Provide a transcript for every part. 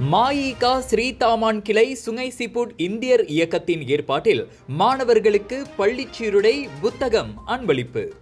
மாயிகா ஸ்ரீதாமான் கிளை சுங்கை சிபுட் இந்தியர் இயக்கத்தின் ஏற்பாட்டில் மாணவர்களுக்கு பள்ளிச்சீருடை புத்தகம் அன்பளிப்பு.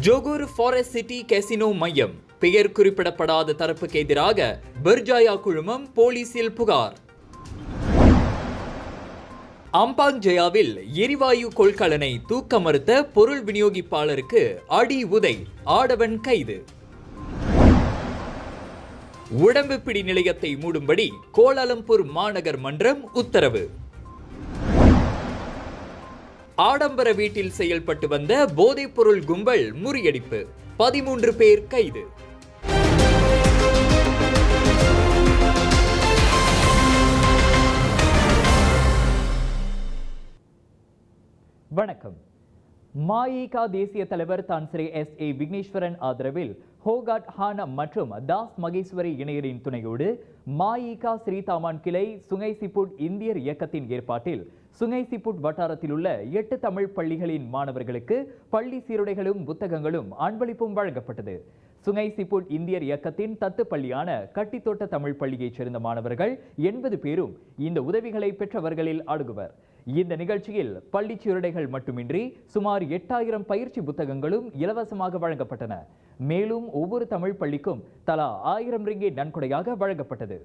ஜோகூர் ஃபாரஸ்ட் சிட்டி கேசினோ மையம். பெயர் குறிப்பிடப்படாத தரப்புக்கு எதிராக பெர்ஜாயா குழுமம் போலீசில் புகார். அம்பாங் ஜெயாவில் எரிவாயு கொள்கலனை தூக்க மறுத்த பொருள் விநியோகிப்பாளருக்கு அடி உதை ஆடவன் கைது. உடம்பு பிடி நிலையத்தை மூடும்படி கோலாலம்பூர் மாநகர் மன்றம் உத்தரவு. ஆடம்பர வீட்டில் செயல்பட்டு வந்த போதைப்பொருள் கும்பல் முறியடிப்பு. பதிமூன்று பேர் கைது. வணக்கம். மாயிகா தேசிய தலைவர் தான் ஸ்ரீ எஸ் ஏ விக்னேஸ்வரன் ஆதரவில் ஹோகாட் ஹானா மற்றும் தாஸ் மகேஸ்வரி இணையரின் துணையோடு மாயிகா ஸ்ரீதாமான் கிளை சுங்கைசிபுட் இந்தியர் இயக்கத்தின் ஏற்பாட்டில் சுங்கைசிபுட் வட்டாரத்தில் உள்ள எட்டு தமிழ் பள்ளிகளின் மாணவர்களுக்கு பள்ளி சீருடைகளும் புத்தகங்களும் அன்பளிப்பும் வழங்கப்பட்டது. சுங்கை சிப்புட் இந்தியர் இயக்கத்தின் தத்து பள்ளியான கட்டித்தோட்ட தமிழ் பள்ளியைச் சேர்ந்த மாணவர்கள் எண்பது பேரும் இந்த உதவிகளை பெற்றவர்களில் அடங்குவர் இந்த நிகழ்ச்சியில் பள்ளி சீருடைகள் மட்டுமின்றி சுமார் எட்டாயிரம் பயிற்சி புத்தகங்களும் இலவசமாக வழங்கப்பட்டன. மேலும் ஒவ்வொரு தமிழ் பள்ளிக்கும் தலா ஆயிரம் ரிங்கே நன்கொடையாக வழங்கப்பட்டது.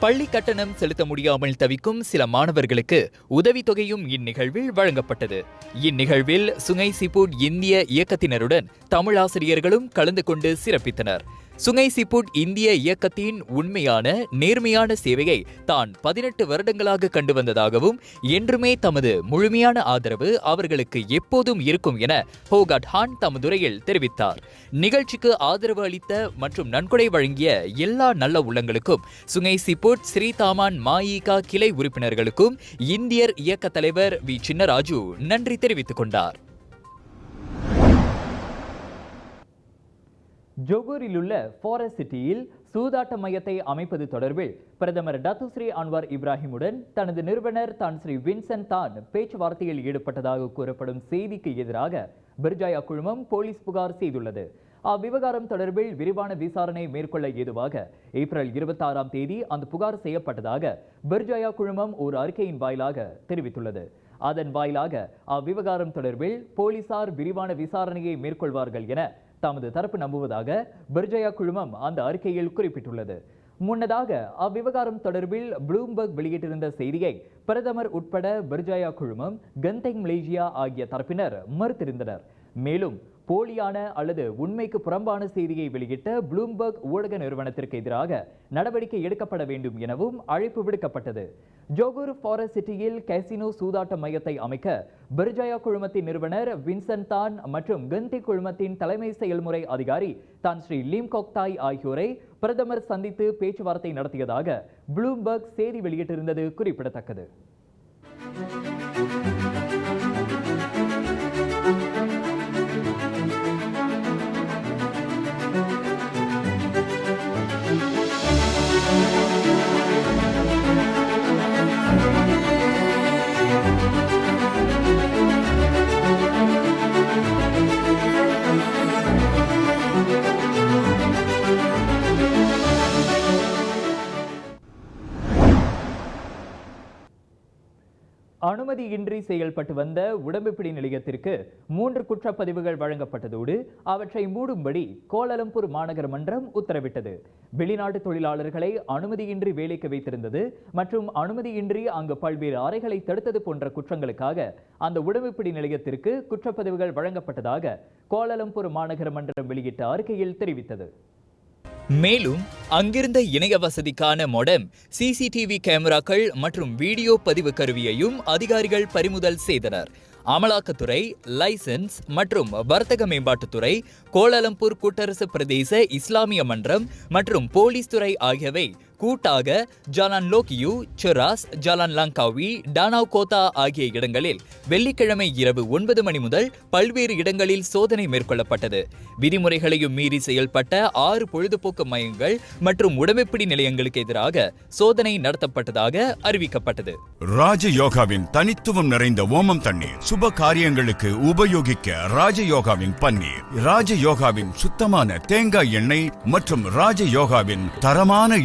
பள்ளி கட்டணம் செலுத்த முடியாமல் தவிக்கும் சில மாணவர்களுக்கு உதவித்தொகையும் இந்நிகழ்வில் வழங்கப்பட்டது. இந்நிகழ்வில் சுங்கை சிப்புட் இந்திய இயக்கத்தினருடன் தமிழாசிரியர்களும் கலந்து கொண்டு சிறப்பித்தனர். சுங்கை சிப்புட் இந்திய இயக்கத்தின் உண்மையான நேர்மையான சேவையை தான் பதினெட்டு வருடங்களாக கண்டு வந்ததாகவும் என்றுமே தமது முழுமையான ஆதரவு அவர்களுக்கு எப்போதும் இருக்கும் என ஹோகாட் ஹான் தமதுரையில் தெரிவித்தார். நிகழ்ச்சிக்கு ஆதரவு அளித்த மற்றும் நன்கொடை வழங்கிய எல்லா நல்ல உள்ளங்களுக்கும் சுங்கை சிப்புட் ஸ்ரீதாமான் மாயிகா கிளை உறுப்பினர்களுக்கும் இந்தியர் இயக்க தலைவர் வி. சின்னராஜு நன்றி தெரிவித்துக் கொண்டார். ஜொகூரிலுள்ள ஃபாரஸ்ட் சிட்டியில் சூதாட்ட மையத்தை அமைப்பது தொடர்பில் பிரதமர் டத்துஸ்ரீ அன்வார் இப்ராஹிமுடன் தனது நிறுவனர் தான் ஸ்ரீ வின்சென்ட் தான் பேச்சுவார்த்தையில் ஈடுபட்டதாக கூறப்படும் செய்திக்கு எதிராக பிர்ஜாயா குழுமம் போலீஸ் புகார் செய்துள்ளது. அவ்விவகாரம் தொடர்பில் விரிவான விசாரணை மேற்கொள்ள ஏதுவாக ஏப்ரல் இருபத்தாறாம் தேதி அந்த புகார் செய்யப்பட்டதாக பிர்ஜாயா குழுமம் ஒரு அறிக்கையின் வாயிலாக தெரிவித்துள்ளது. அதன் வாயிலாக அவ்விவகாரம் தொடர்பில் போலீசார் விரிவான விசாரணையை மேற்கொள்வார்கள் என தமது தரப்பு நம்புவதாக பெர்ஜயா குழுமம் அந்த அறிக்கையில் குறிப்பிட்டுள்ளது. முன்னதாக அவ்விவகாரம் தொடர்பில் ப்ளூம்பர்க் வெளியிட்டிருந்த செய்தியை பிரதமர் உட்பட பெர்ஜாயா குழுமம் கந்தெங் மலேசியா ஆகிய தரப்பினர் மறுத்திருந்தனர். மேலும் போலியான அல்லது உண்மைக்கு புறம்பான செய்தியை வெளியிட்ட ப்ளூம்பர்க் ஊடக நிறுவனத்திற்கு எதிராக நடவடிக்கை எடுக்கப்பட வேண்டும் எனவும் அழைப்பு விடுக்கப்பட்டது. ஜோகூர் ஃபாரஸ்ட் சிட்டியில் கேசினோ சூதாட்ட மையத்தை அமைக்க பிர்ஜயா குழுமத்தின் நிறுவனர் வின்சன் தான் மற்றும் கந்தி குழுமத்தின் தலைமை செயல்முறை அதிகாரி தான் ஸ்ரீ லீம் கோக்தாய் ஆகியோரை பிரதமர் சந்தித்து பேச்சுவார்த்தை நடத்தியதாக ப்ளூம்பர்க் செய்தி வெளியிட்டிருந்தது குறிப்பிடத்தக்கது. அனுமதியின்றி செயல்பட்டு வந்த உடம்புப்பிடி நிலையத்திற்கு மூன்று குற்றப்பதிவுகள் வழங்கப்பட்டதோடு அவற்றை மூடும்படி கோலாலம்பூர் மாநகர மன்றம் உத்தரவிட்டது. வெளிநாட்டு தொழிலாளர்களை அனுமதியின்றி வேலைக்கு வைத்திருந்தது மற்றும் அனுமதியின்றி அங்கு பல்வேறு அறைகளை தடுத்தது போன்ற குற்றங்களுக்காக அந்த உடம்புப்பிடி நிலையத்திற்கு குற்றப்பதிவுகள் வழங்கப்பட்டதாக கோலாலம்பூர் மாநகர மன்றம் வெளியிட்ட அறிக்கையில் தெரிவித்தது. மேலும் அங்கிருந்த இணைய வசதிக்கான மொடம் சிசிடிவி கேமராக்கள் மற்றும் வீடியோ பதிவு கருவியையும் அதிகாரிகள் பறிமுதல் செய்தனர். அமலாக்கத்துறை லைசன்ஸ் மற்றும் வர்த்தக மேம்பாட்டுத்துறை கோலாலம்பூர் கூட்டரசு பிரதேச இஸ்லாமிய மன்றம் மற்றும் போலீஸ் துறை ஆகியவை கூட்டாக Jalan Loke Yew Cheras Jalan Langkawi Danau Kota ஆகிய இடங்களில் வெள்ளிக்கிழமை இரவு ஒன்பது மணி முதல் பல்வேறு இடங்களில் சோதனை மேற்கொள்ளப்பட்டது. விதிமுறைகளையும் மீறி செயல்பட்ட ஆறு பொழுதுபோக்கு மையங்கள் மற்றும் உடமைப்பிடி நிலையங்களுக்கு எதிராக சோதனை நடத்தப்பட்டதாக அறிவிக்கப்பட்டது. ராஜயோகாவின் தனித்துவம் நிறைந்த ஓமம் தண்ணீர் சுப காரியங்களுக்கு உபயோகிக்க ராஜயோகாவின் பன்னீர் ராஜயோகாவின் சுத்தமான தேங்காய் எண்ணெய் மற்றும் ராஜயோகாவின் தரமான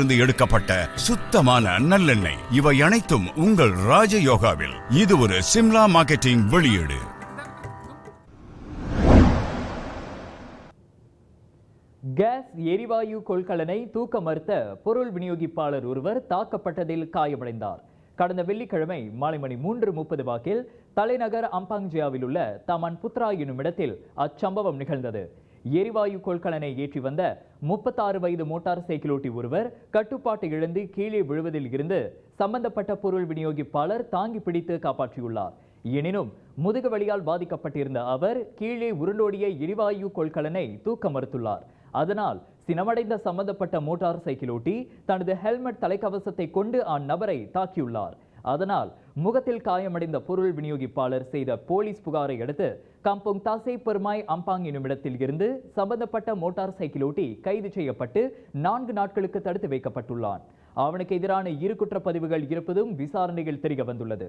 எள்ளிலிருந்து எடுக்கப்பட்ட சுத்தமான நல்லெண்ணெய். இவை அனைத்தும் உங்கள் ராஜயோகாவில். இது ஒரு சிம்லா மார்க்கெட்டிங் வெளியீடு. கேஸ் எரிவாயு கொள்கலனை தூக்க மறுத்த பொருள் விநியோகிப்பாளர் ஒருவர் தாக்கப்பட்டதில் காயமடைந்தார். கடந்த வெள்ளிக்கிழமை மாலை மணி மூன்று முப்பது வாக்கில் தலைநகர் அம்பாங்ஜியாவில் உள்ள தமன் புத்ரா எனும் இடத்தில் அச்சம்பவம் நிகழ்ந்தது. எரிவாயு கொள்கலனை ஏற்றி வந்த முப்பத்தாறு வயது மோட்டார் சைக்கிளோட்டி ஒருவர் கட்டுப்பாட்டை இழந்து கீழே விழுவதில் இருந்து சம்பந்தப்பட்ட பொருள் விநியோகிப்பாளர் தாங்கி பிடித்து காப்பாற்றியுள்ளார். எனினும் முதுகு வலியால் பாதிக்கப்பட்டிருந்த அவர் கீழே உருண்டோடிய எரிவாயு கொள்கலனை தூக்க மறுத்துள்ளார். அதனால் சினமடைந்த சம்பந்தப்பட்ட மோட்டார் சைக்கிளோட்டி தனது ஹெல்மெட் தலைக்கவசத்தை கொண்டு அந்நபரை தாக்கியுள்ளார். அதனால் முகத்தில் காயமடைந்த பொருள் விநியோகிப்பாளர் செய்த போலீஸ் புகாரை அடுத்து கம்பொங் தாசை பெருமாய் அம்பாங் எனும் இடத்தில் இருந்து சம்பந்தப்பட்ட மோட்டார் சைக்கிளோட்டி கைது செய்யப்பட்டு நான்கு நாட்களுக்கு தடுத்து வைக்கப்பட்டுள்ளான். அவனுக்கு எதிரான இரு குற்றப்பதிவுகள் இருப்பதும் விசாரணையில் தெரிய வந்துள்ளது.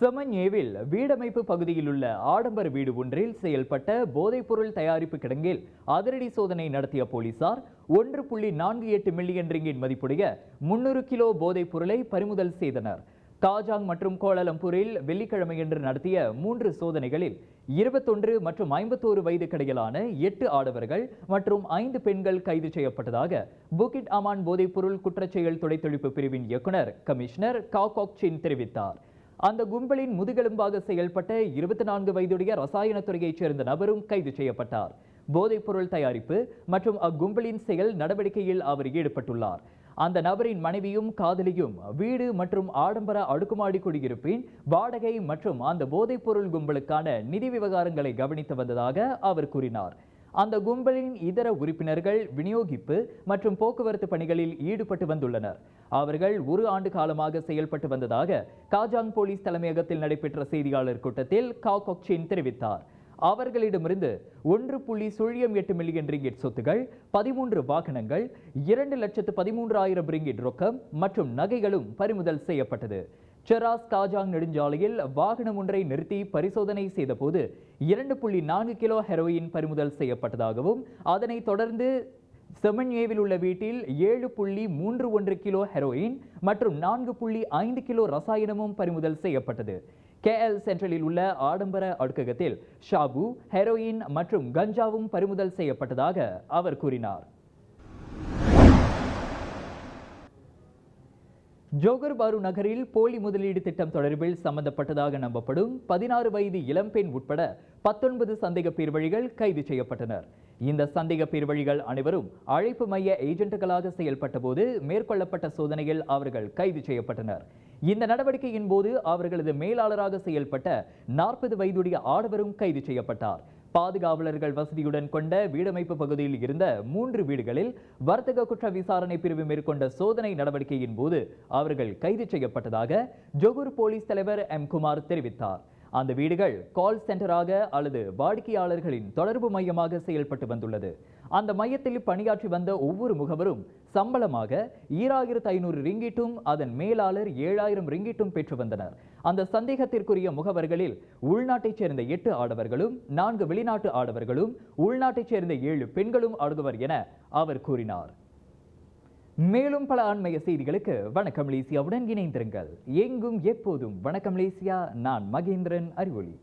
செமன்யேவில் வீடமைப்பு பகுதியில் உள்ள ஆடம்பர வீடு ஒன்றில் செயல்பட்ட போதைப்பொருள் தயாரிப்பு கிடங்கில் அதிரடி சோதனை நடத்திய போலீசார் ஒன்று புள்ளி நான்கு எட்டு மில்லியன் ரிங்கின் மதிப்புடைய முன்னூறு கிலோ போதைப் பொருளை பறிமுதல் செய்தனர். காஜாங் மற்றும் கோலாலம்பூரில் வெள்ளிக்கிழமையன்று நடத்திய மூன்று சோதனைகளில் இருபத்தொன்று மற்றும் ஐம்பத்தோரு வயது வயதுக்கிடையிலான எட்டு ஆடவர்கள் மற்றும் ஐந்து பெண்கள் கைது செய்யப்பட்டதாக புகிட் அமான் போதைப்பொருள் குற்றச்செயல் துடைத்தொழிப்பு பிரிவின் இயக்குனர் கமிஷனர் காகாக் சின் தெரிவித்தார். அந்த கும்பலின் முதுகெலும்பாக செயல்பட்ட இருபத்தி நான்கு வயதுடைய ரசாயனத்துறையைச் சேர்ந்த நபரும் கைது செய்யப்பட்டார். போதைப்பொருள் தயாரிப்பு மற்றும் அக்கும்பலின் செயல் நடவடிக்கையில் அவர் ஈடுபட்டுள்ளார். அந்த நபரின் மனைவியும் காதலியும் வீடு மற்றும் ஆடம்பர அடுக்குமாடி குடியிருப்பின் வாடகை மற்றும் அந்த போதைப்பொருள் கும்பலுக்கான நிதி விவகாரங்களை கவனித்து வந்ததாக அவர் கூறினார். அந்த கும்பலின் இதர உறுப்பினர்கள் விநியோகிப்பு மற்றும் போக்குவரத்து பணிகளில் ஈடுபட்டு வந்துள்ளனர். அவர்கள் ஒரு ஆண்டு காலமாக செயல்பட்டு வந்ததாக காஜாங் போலீஸ் தலைமையகத்தில் நடைபெற்ற செய்தியாளர் கூட்டத்தில் காகொக்சின் தெரிவித்தார். அவர்களிடமிருந்து ஒன்று புள்ளி சுழியம் எட்டு மில்லியன் ரிங்கிட் சொத்துகள் பதிமூன்று வாகனங்கள் இரண்டு லட்சத்து பதிமூன்றாயிரம் ரிங்கிட் ரொக்கம் மற்றும் நகைகளும் பறிமுதல் செய்யப்பட்டது. செராஸ் காஜாங் நெடுஞ்சாலையில் வாகனம் ஒன்றை நிறுத்தி பரிசோதனை செய்தபோது இரண்டு புள்ளி நான்கு கிலோ ஹெரோயின் பறிமுதல் செய்யப்பட்டதாகவும் அதனைத் தொடர்ந்து செமன்யேவில் உள்ள வீட்டில் ஏழு புள்ளி மூன்று ஒன்று கிலோ ஹெரோயின் மற்றும் நான்கு புள்ளி ஐந்து கிலோ ரசாயனமும் பறிமுதல் செய்யப்பட்டது. கேஎல் சென்ட்ரலில் உள்ள ஆடம்பர அடுக்ககத்தில் ஷாபு ஹெரோயின் மற்றும் கஞ்சாவும் பறிமுதல் செய்யப்பட்டதாக அவர் கூறினார். ஜோகர் பாரு நகரில் போலி முதலீடு திட்டம் தொடர்பில் சம்பந்தப்பட்டதாக நம்பப்படும் பதினாறு வயது இளம்பெண் உட்பட பத்தொன்பது சந்தேக பேர்வழிகள் கைது செய்யப்பட்டனர். இந்த சந்தேக பேர்வழிகள் அனைவரும் அழைப்பு மைய ஏஜென்ட்டுகளாக செயல்பட்ட போது மேற்கொள்ளப்பட்ட சோதனையில் அவர்கள் கைது செய்யப்பட்டனர். இந்த நடவடிக்கையின் போது அவர்களது மேலாளராக செயல்பட்ட நாற்பது வயதுடைய ஆடவரும் கைது செய்யப்பட்டார். பாதுகாவலர்கள் வசதியுடன் கொண்ட வீடமைப்பு பகுதியில் இருந்த மூன்று வீடுகளில் வர்த்தக குற்ற விசாரணை பிரிவு மேற்கொண்ட சோதனை நடவடிக்கையின் போது அவர்கள் கைது செய்யப்பட்டதாக ஜொகூர் போலீஸ் தலைவர் எம் குமார் தெரிவித்தார். அந்த வீடுகள் கால் சென்டராக அல்லது வாடிக்கையாளர்களின் தொடர்பு மையமாக செயல்பட்டு வந்துள்ளது. அந்த மையத்தில் பணியாற்றி வந்த ஒவ்வொரு முகவரும் சம்பளமாக ஈராயிரத்து ஐநூறு ரிங்கிட்டும் அதன் மேலாளர் ஏழாயிரம் ரிங்கிட்டும் பெற்று வந்தனர். அந்த சந்தேகத்திற்குரிய முகவர்களில் உள்நாட்டைச் சேர்ந்த எட்டு ஆடவர்களும் நான்கு வெளிநாட்டு ஆடவர்களும் உள்நாட்டைச் சேர்ந்த ஏழு பெண்களும் ஆடுவர் என அவர் கூறினார். மேலும் பல ஆன்மீக செய்திகளுக்கு வணக்கம் மலேசியாவுடன் இணைந்திருங்கள். எங்கும் எப்போதும் வணக்கம் மலேசியா நான் மகேந்திரன் அறிவொளி.